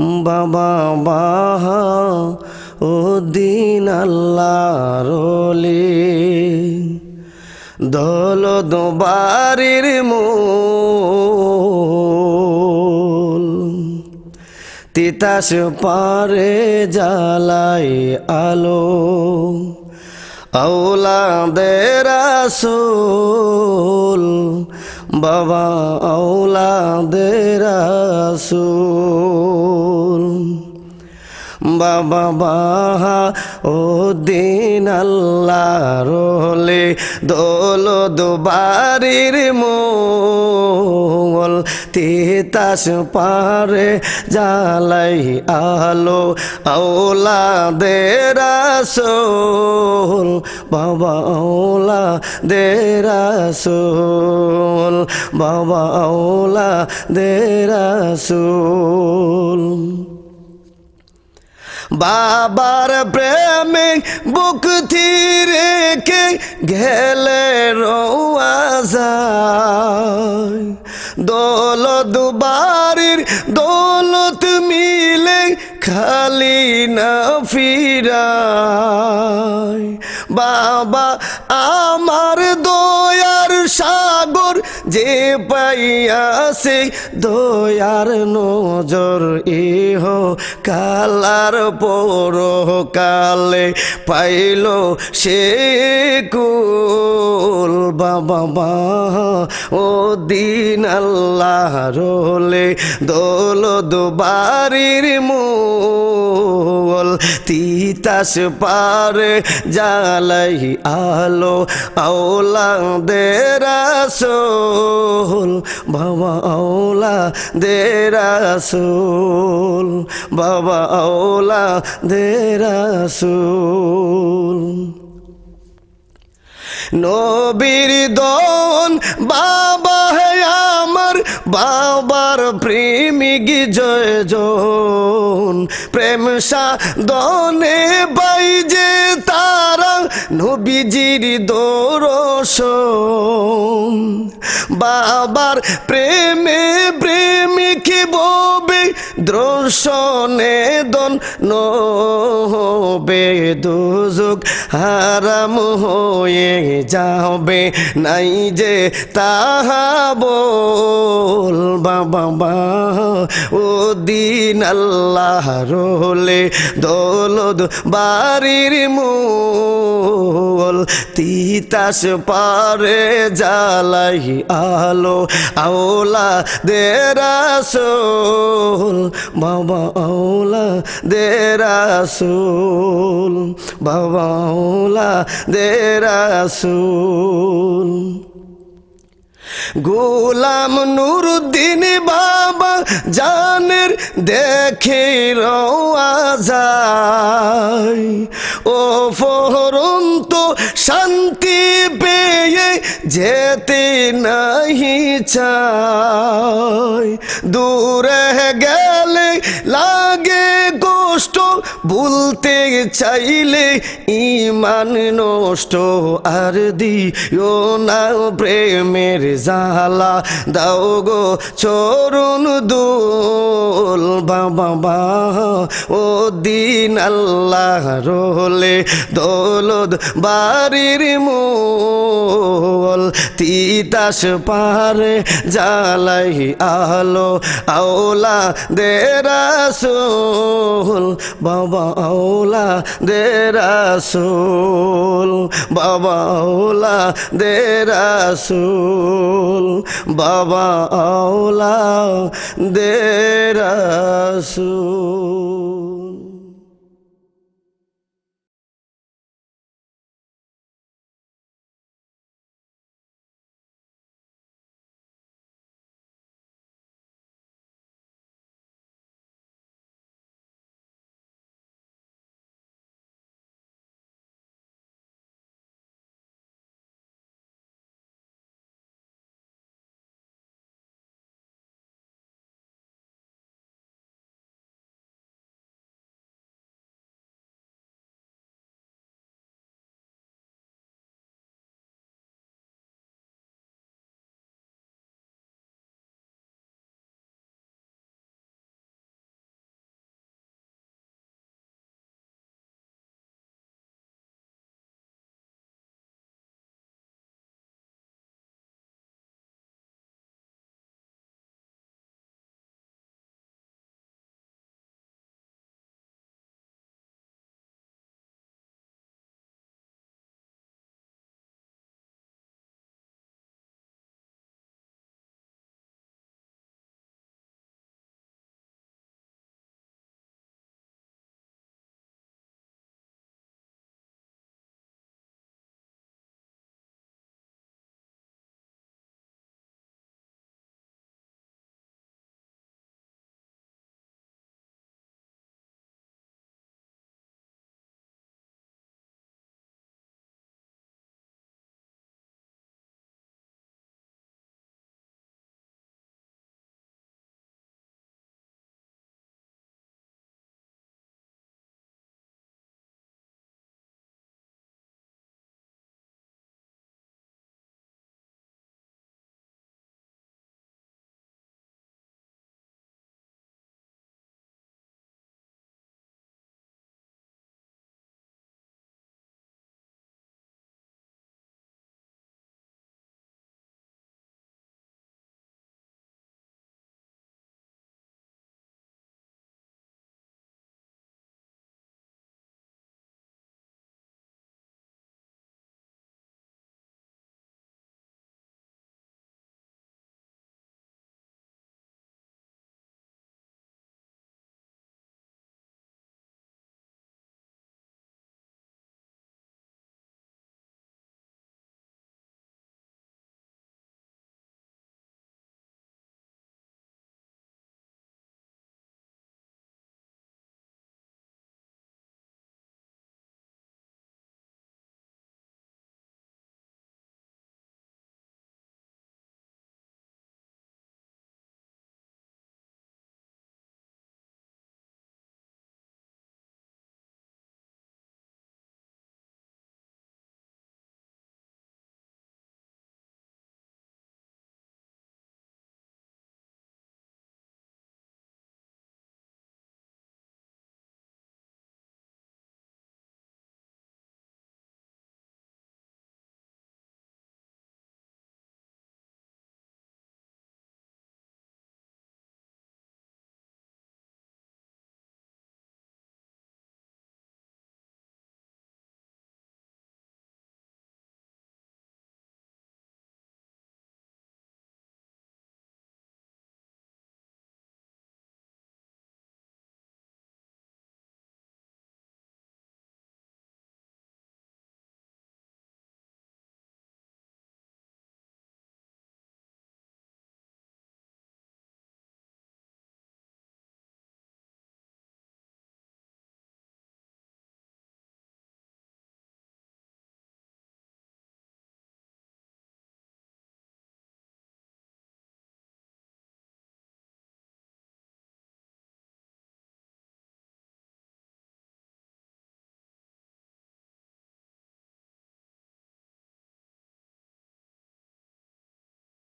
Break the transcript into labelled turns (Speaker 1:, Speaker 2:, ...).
Speaker 1: বাবা, বাহা, ও দিন আল্লাহরলি দল দোবারির মূল। তিতাস পারে জ্বালাই আলো। আউলাদের রাসূল। বাবা আউলাদের রাসূল। বাবা ও দিন আল্লাহ রোলে দোল দুবারির মোল তিতাস পারে জালাই আলো আওলা দে বাবা আওলা দেরাসোল বাবা আওলা দে রাসোল। বাবার প্রেমে বুক রেখে গেলে দোল দুবারির দৌলত মিলে খালি না ফিরায়। বাবা, আমার দয়ার সাগর যে পাইয়াছে দয়ার নজর, ইহ কালার পর কালে পাইল সে কুল। বাবা ও দিন আল্লাহ রোলে দোল দুবারির মূল, তিতাস পারে জালাই আলো আওলা দে রাসূল, বাবা আওলা দে রাসূল, বাবা আওলা দে রাসূল। নবীর দন, বাবা আমার, বাবার প্রেমিক জয় জন প্রেম দনে বাই যে তারা নবীজির দোরসন বাবার প্রেমে প্রেমিক ববে দ্রোষণে দন নবে দুজুক হারাম হয়ে যাবে। নাই যে তাহা বল বাবা। ও দিন আল্লাহ রোলে দৌলদ বাড়ির মূল, তিতাস পারে জালাই আলো আওলা দেরাসোল বাবা আওলা দেরাসোল বাবা আওলা দেরাসোল গোলাম নুরুদ্দিন বাবা জানের দেখে যায় ও ফরন্ত শান্তি পেয়ে যেতে নাহি চায় দূরে গেলে লাগে কষ্ট বলতে চাইলে ইমান নষ্ট। আর দিও না প্রেমের জালা দাও গো চরণ দোল। বাবা ও দিন আল্লাহ রোলে দৌলদ বাড়ির মোল। তিতাস পারে জালাই আলো আওলা দে রাসূল বাবা দেরাসুল দে রাসূল বাবা দেরাসুল বাবা